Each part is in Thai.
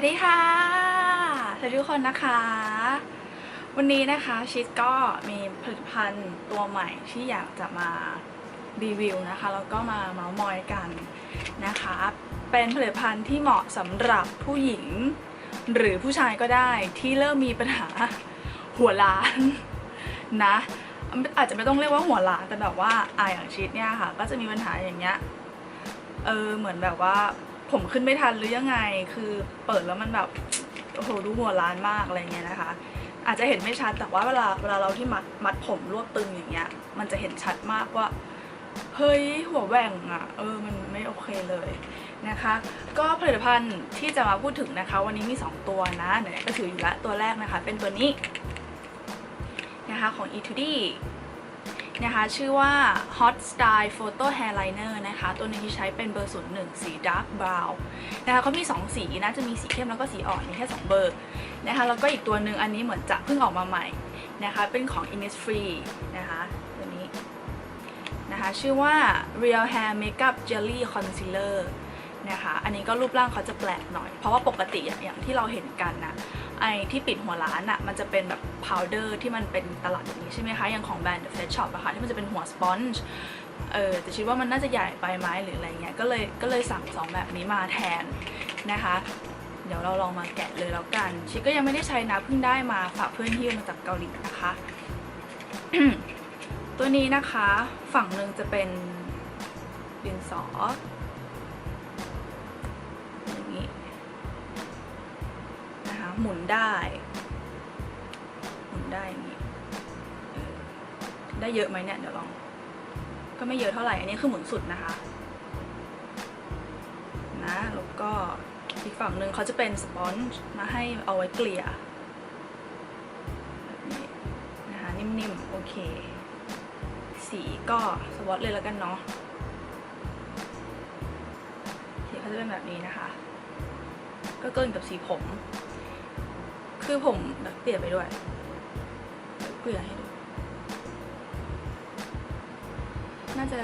วัสดีค่ะสวัสดีทุกคนนะคะ วันนี้นะคะชิดก็มีผลิตภัณฑ์ตัวใหม่ที่อยากจะมารีวิวนะคะแล้วก็มาเมาส์มอยกันนะคะ เป็นผลิตภัณฑ์ที่เหมาะสำหรับผู้หญิง หรือผู้ชายก็ได้ที่เริ่มมีปัญหาหัวล้านนะอาจจะไม่ต้องเรียกว่าหัวล้านแต่แบบว่าอ่าอย่างชิดเนี่ยค่ะ ก็จะมีปัญหาอย่างเงี้ยเออเหมือนแบบว่า ผมขึ้นไม่ทันหรือยังไง คือเปิดแล้วมันแบบโอ้โหดูหัวล้านมากอะไรเงี้ยนะคะ อาจจะเห็นไม่ชัดแต่ว่าเวลาเวลาเราที่มัดมัดผมรวบตึงอย่างเงี้ย มันจะเห็นชัดมากว่าเฮ้ยหัวแหว่งอะ่ะเออมันไม่โอเคเลยนะคะ ก็ผลิตภัณฑ์ที่จะมาพูดถึงนะคะ วันนี้มี 2 ตัวนะไหนก็ถืออยู่ละตัวแรกนะคะ เป็นตัวนี้นะคะของ e 2 d นะคะ ชื่อว่า Hot Style Photo Hair Liner นะคะ ตัวนี้ที่ใช้เป็นเบอร์ 01 สี Dark Brown นะคะเขามี 2 สีนะ จะมีสีเข้มแล้วก็สีอ่อนมีแค่ 2 เบอร์นะคะ แล้วก็อีกตัวหนึ่งอันนี้เหมือนจะเพิ่งออกมาใหม่นะคะ เป็นของ Innisfree นะคะตัวนี้นะคะชื่อว่า Real Hair Makeup Jelly Concealer นะคะ อันนี้ก็รูปร่างเขาจะแปลกหน่อย เพราะว่าปกติอย่างที่เราเห็นกันนะ ไอที่ปิดหัวล้านอะมันจะเป็นแบบพาวเดอร์ที่มันเป็นตลับอย่างนี้ใช่ไหมคะ อย่างของแบรนด์ The Face Shop อะค่ะที่มันจะเป็นหัวสปอนจ์เออแต่คิดว่ามันน่าจะใหญ่ไปไหมหรืออะไรเงี้ยก็เลยก็เลยสั่งสองแบบนี้มาแทนนะคะ เดี๋ยวเราลองมาแกะเลยแล้วกัน ชิก็ยังไม่ได้ใช้นะเพิ่งได้มาฝากเพื่อนที่มาจากเกาหลีนะคะ ตัวนี้นะคะฝั่งหนึ่งจะเป็นดินสอ หมุนได้ หมุนได้อย่างนี้ได้เยอะไหมเนี่ยเดี๋ยวลอง ก็ไม่เยอะเท่าไหร่ อันนี้คือหมุนสุดนะคะ นะแล้วก็อีกฝั่งหนึ่งเขาจะเป็นสปอนจ์มาให้เอาไว้เกลี่ยแบบนี้นะคะนิ่มๆ โอเค สีก็สวอตเลยแล้วกันเนาะสีเขาจะเป็นแบบนี้นะคะ ก็เกินกับสีผม คือผมเปลี่ยนไปด้วยเปลี่ยให้ดูน่าจะ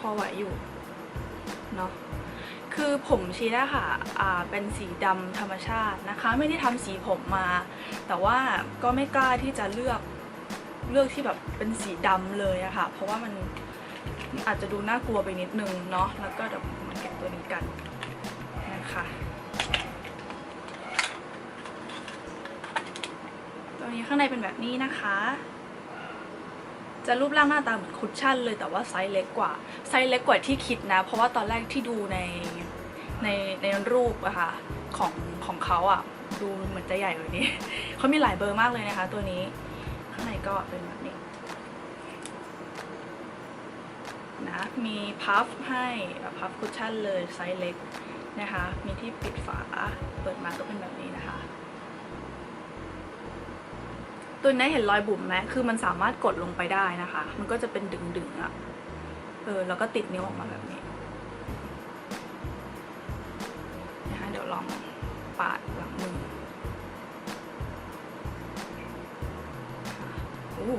พอไหวอยู่เนาะคือผมชีสอะค่ะอ่าเป็นสีดำธรรมชาตินะคะ ไม่ได้ทำสีผมมา แต่ว่าก็ไม่กล้าที่จะเลือกเลือกที่แบบเป็นสีดำเลยอะค่ะ เพราะว่ามันอาจจะดูน่ากลัวไปนิดนึงเนาะแล้วก็เดี๋ยวมาแกะตัวนี้กันนะคะ ตัวนี้ข้างในเป็นแบบนี้นะคะ จะรูปร่างหน้าตาเหมือนคุชชั่นเลยแต่ว่าไซส์เล็กกว่า ไซส์เล็กกว่าที่คิดนะ เพราะว่าตอนแรกที่ดูในในในรูปอะค่ะของของเขาอะดูเหมือนจะใหญ่กว่านี้ เขามีหลายเบอร์มากเลยนะคะ ตัวนี้ ข้างในก็เป็นแบบนี้นะ มีพัฟให้พัฟคุชชั่นเลยไซส์เล็กนะคะ มีที่ปิดฝา เปิดมาก็เป็นแบบนี้นะคะ ตัวนี้เห็นรอยบุ๋มไหมคือมันสามารถกดลงไปได้นะคะ มันก็จะเป็นดึงๆอะ่ะ เออ แล้วก็ติดนิ้วออกมาแบบนี้นะคะเดี๋ยวลองปาดหลังมือค่ะโอ้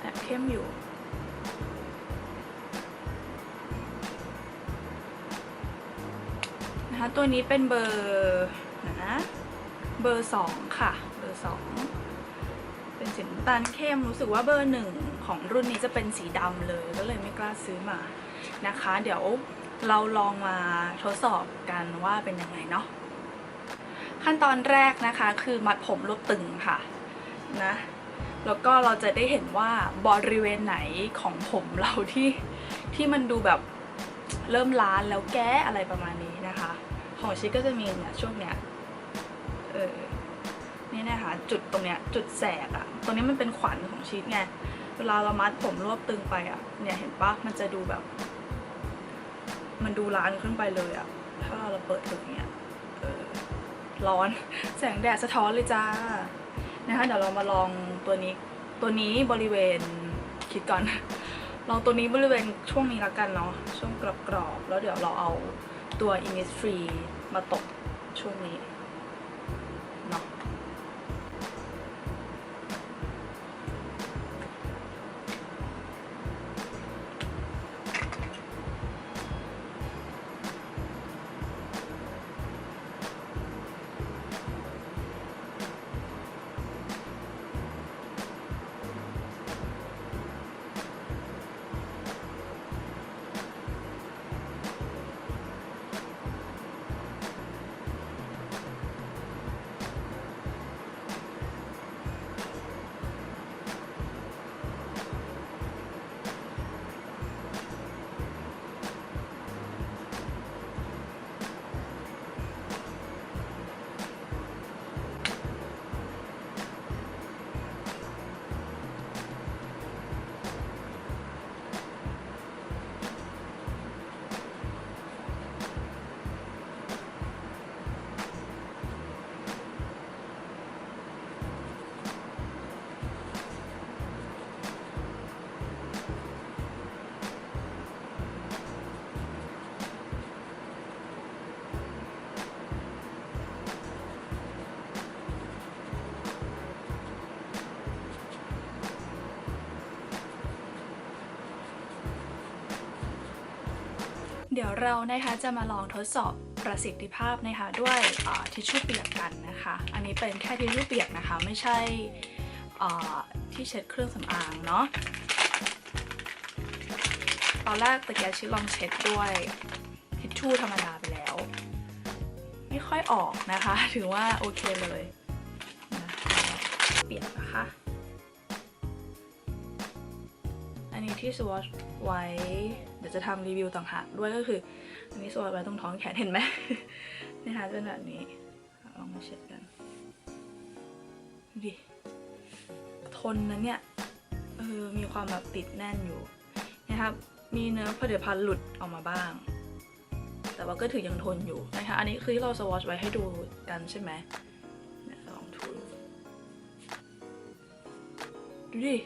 แอบเข้มอยู่นะคะตัวนี้เป็นเบอร์ เบอร์สองค่ะ เบอร์สองเป็นสีน้ำตาลเข้มรู้สึกว่าเบอร์หนึ่งของรุ่นนี้จะเป็นสีดำเลยก็เลยไม่กล้าซื้อมานะคะ เดี๋ยวเราลองมาทดสอบกันว่าเป็นยังไงเนาะขั้นตอนแรกนะคะคือมัดผมรวบตึงค่ะนะแล้วก็เราจะได้เห็นว่าบริเวณไหนของผมเราที่ที่มันดูแบบเริ่มล้านแล้วแก้อะไรประมาณนี้นะคะ ของชิคก็จะมีเนี่ยช่วงเนี้ย เออนี่นะคะจุดตรงเนี้ยจุดแสกอะตรงนี้มันเป็นขวัญของชีสไงเวลาเรามัดผมรวบตึงไปอะเนี่ยเห็นปะมันจะดูแบบ มันดูล้านขึ้นไปเลยอะถ้าเราเปิดถึงเนี้ยเออร้อนแสงแดดสะท้อนเลยจ้านะคะเดี๋ยวเรามาลองตัวนี้ตัวนี้บริเวณคิดก่อน ลองตัวนี้บริเวณช่วงนี้ละกันเนาะช่วงกรอบๆแล้วเดี๋ยวเราเอาตัว Innisfree มาตกช่วงนี้ เดี๋ยวเรานะคะจะมาลองทดสอบประสิทธิภาพนะคะด้วยทิชชู่เปียกกันนะคะ อันนี้เป็นแค่ทิชชู่เปียกนะคะ ไม่ใช่ที่เช็ดเครื่องสำอางเนาะตอนแรกตะแกชิลองเช็ดด้วยทิชชู่ธรรมดาไปแล้ว ไม่ค่อยออกนะคะ ถือว่าโอเคเลยนะคะเปียกนะคะ อันนี้ที่สวอชไว้ ดี๋ยวจะทำรีวิวต่างหากด้วยก็คือ อันนี้สวอชไว้ตรงท้องแขนเห็นไหมนะคะเป็นแบบนี้ลองมาเช็ดกันดูดิทนนะเนี่ยเออมีความแบบติดแน่นอยู่นะครับมีเนื้อผลิตภัณฑ์หลุดออกมาบ้าง แต่ว่าก็ถือยังทนอยู่นะคะอันนี้คือที่เราสวอชไว้ให้ดูกันใช่ไหมลองถูดูดิ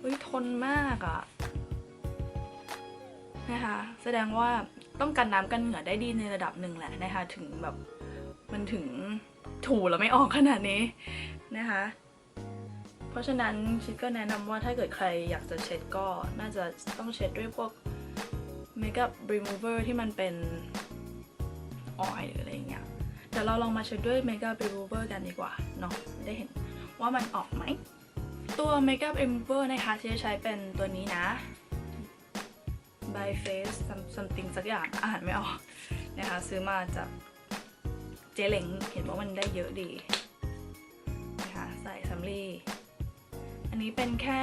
เฮ้ยทนมากอะ นะคะ แสดงว่าต้องกันน้ำกันเหงื่อได้ดีในระดับหนึ่งแหละนะคะ ถึงแบบมันถึงถูแล้วไม่ออกขนาดนี้นะคะ เพราะฉะนั้นชิดก็แนะนำว่าถ้าเกิดใครอยากจะเช็ดก็น่าจะต้องเช็ดด้วยพวก Makeup Remover ที่มันเป็นออยล์หรืออะไรอย่างเงี้ยเดี๋ยวเราลองมาเช็ดด้วย Makeup Remover กันดีกว่าเนาะได้เห็นว่ามันออกไหม ตัว Makeup Remover นะคะที่จะใช้เป็นตัวนี้นะ by face some- something สักอย่างอ่านไม่ออกนะคะ ซื้อมาจากเจเหลงเห็นว่ามันได้เยอะดีนะคะใส่สำลีอันนี้เป็นแค่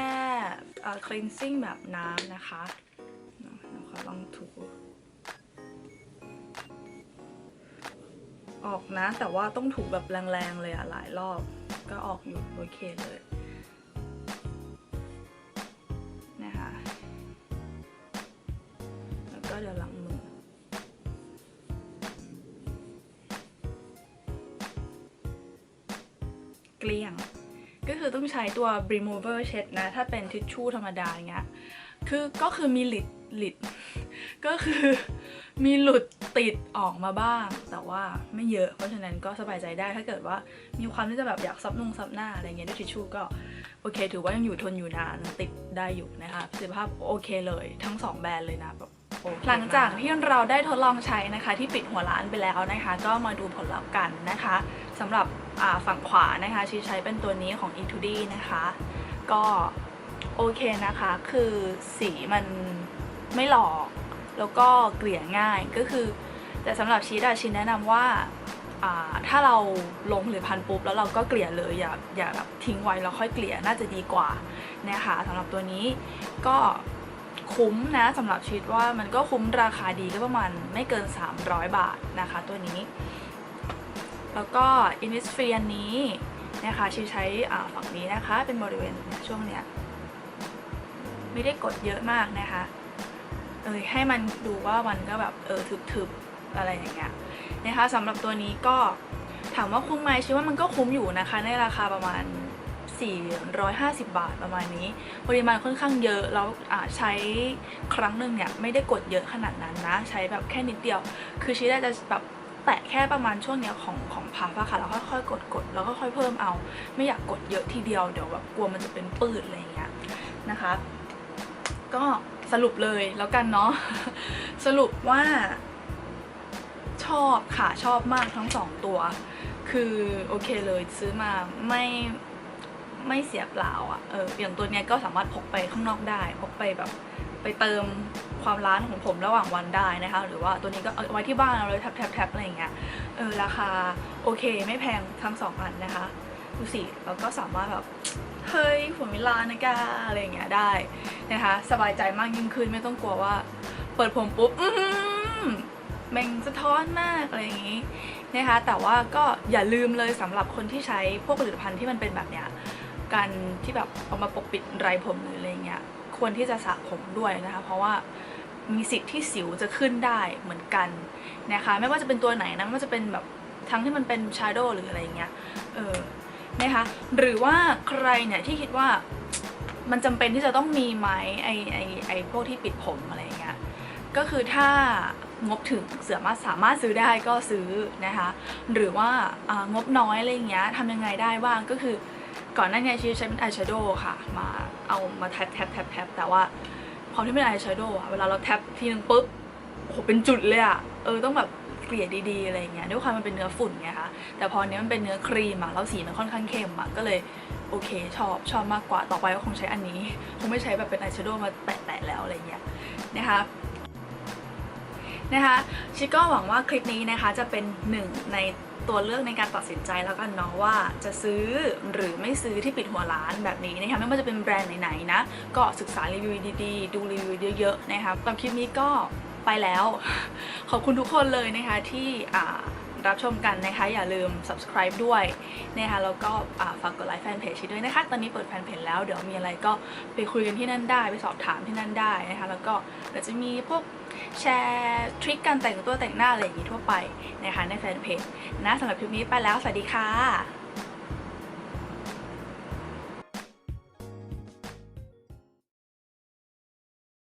cleansing แบบน้ำนะคะขอลองถู ออกนะ แต่ว่าต้องถูแบบแรงๆเลยอะหลายรอบ ก็ออกอยู่โอเคเลย ช้ตัว remover เช็ดนะ ถ้าเป็นทิชชู่ธรรมดาอย่างเงี้ย คือก็คือมีหลิดหลิด ก็คือมีหลุดติดออกมาบ้าง แต่ว่าไม่เยอะ เพราะฉะนั้นก็สบายใจได้ ถ้าเกิดว่ามีความที่จะแบบอยากซับนุ่งซับหน้าอะไรเงี้ยด้วยทิชชู่ก็โอเค ถือว่ายังอยู่ทนอยู่นานติดได้อยู่นะคะประสิทธิภาพโอเคเลย ทั้ง 2 แบรนด์เลยนะแบบ หลังจากที่เราได้ทดลองใช้นะคะ ที่ปิดหัวร้านไปแล้วนะคะ ก็มาดูผลลัพธ์กันนะคะสำหรับฝั่งขวานะคะชีใช้เป็นตัวนี้ของ e2d นะคะ ก็โอเคนะคะ คือสีมันไม่หลอก แล้วก็เกลี่ยง่ายก็คือ แต่สำหรับชีดาชินแนะนำว่าอ่าถ้าเราลงผลิตภัณฑ์ปุ๊บแล้วเราก็เกลี่ยเลยอย่าอย่าแบบทิ้งไว้แล้วค่อยเกลี่ยน่าจะดีกว่านะคะสำหรับตัวนี้ก็ คุ้มนะสำหรับชีดว่ามันก็คุ้มราคาดีก็ประมาณไม่เกิน 300 บาทนะคะตัวนี้ แล้วก็ Innisfree อันนี้นะคะชีใช้ฝั่งนี้นะคะ เป็นบริเวณช่วงเนี้ยไม่ได้กดเยอะมากนะคะเออให้มันดูว่ามันก็แบบเออทึบๆอะไรอย่างเงี้ยนะคะสำหรับตัวนี้ก็ถามว่าคุ้มไหมชิว่ามันก็คุ้มอยู่นะคะ ในราคาประมาณ 450 บาทประมาณนี้ ปริมาณค่อนข้างเยอะ แล้วอ่าใช้ครั้งหนึ่งเนี่ยไม่ได้กดเยอะขนาดนั้นนะ ใช้แบบแค่นิดเดียว คือชิได้จะแบบแตะแค่ประมาณช่วงเนี้ยของของพัฟะค่ะ แล้วค่อยๆกดกดแล้วก็ค่อยเพิ่มเอา ไม่อยากกดเยอะทีเดียว เดี๋ยวแบบกลัวมันจะเป็นปืดอะไรอย่างเงี้ยนะคะ ก็สรุปเลยแล้วกันเนาะ สรุปว่าชอบค่ะ ชอบมากทั้งสองตัว คือโอเคเลยซื้อมาไม่ ไม่เสียเปล่าอะ่ะเอออย่างตัวเนี้ยก็สามารถพกไปข้างนอกได้ พกไปแบบไปเติมความร้านของผมระหว่างวันได้นะคะ หรือว่าตัวนี้ก็เอาไว้ที่บ้านเอาเลยแทบแทบแทบอะไรอย่างเงี้ยเออราคาโอเคไม่แพงทั้งสองอันนะคะดูสิแล้วก็สามารถแบบเฮ้ยผมมิลานนะกาอะไรอย่างเงี้ยได้นะคะ สบายใจมากยิ่งขึ้นไม่ต้องกลัวว่า เปิดผมปุ๊บแม่งสะท้อนมากอะไรอย่างงี้นะคะแต่ว่าก็อย่าลืมเลยสำหรับคนที่ใช้พวกผลิตภัณฑ์ที่มันเป็นแบบเนี้ย การที่แบบเอามาปกปิดไรผมหรืออะไรเงี้ยควรที่จะสระผมด้วยนะคะ เพราะว่ามีสิทธิ์ที่สิวจะขึ้นได้เหมือนกันนะคะไม่ว่าจะเป็นตัวไหนนะไม่ว่าจะเป็นแบบทั้งที่มันเป็นชาโดหรืออะไรเงี้ยเออนะคะหรือว่าใครเนี่ยที่คิดว่ามันจำเป็นที่จะต้องมีไหมไอไอไอพวกที่ปิดผมอะไรเงี้ยก็คือถ้างบถึงเสือมาสามารถซื้อได้ก็ซื้อนะคะ หรือว่างบน้อยอะไรเงี้ยทำยังไงได้บ้างก็คือ ก่อนหน้านี้ชีใช้เป็นอายแชโดว์ค่ะ มาเอามาแท็บแท็บแท็บแท็บแต่ว่าพอที่เป็นอายแชโดว์อะเวลาเราแท็บทีนึงปุ๊บโหเป็นจุดเลยอะเออต้องแบบเกลี่ยดีๆอะไรเงี้ยด้วยความมันเป็นเนื้อฝุ่นไงคะแต่พอเนี้ยมันเป็นเนื้อครีมอะแล้วสีมันค่อนข้างเข้มอะก็เลยโอเคชอบชอบมากกว่าต่อไปก็คงใช้อันนี้คงไม่ใช้แบบเป็นอายแชโดว์มาแตะๆแล้วอะไรเงี้ยนะคะนะคะชิก็หวังว่าคลิปนี้นะคะจะเป็นหนึ่งใน ตัวเลือกในการตัดสินใจแล้วกันเนาะว่าจะซื้อหรือไม่ซื้อที่ปิดหัวร้านแบบนี้นะคะไม่ว่าจะเป็นแบรนด์ไหนๆนะ ก็ศึกษารีวิวดีๆ ดูรีวิวเยอะๆนะคะตามคลิปนี้ก็ไปแล้ว ขอบคุณทุกคนเลยนะคะที่รับชมกันนะคะอย่าลืม subscribe ด้วยนะคะแล้วก็ฝากกดไลค์แฟนเพจด้วยนะคะ ตอนนี้เปิดแฟนเพจแล้วเดี๋ยวมีอะไรก็ไปคุยกันที่นั่นได้ ไปสอบถามที่นั่นได้นะคะแล้วก็เดี๋ยวจะมีพวก แชร์ทริคการแต่งตัวแต่งหน้าอะไรอย่างนี้ทั่วไปนะคะในแฟนเพจนะสำหรับคลิปนี้ไปแล้ว สวัสดีค่ะ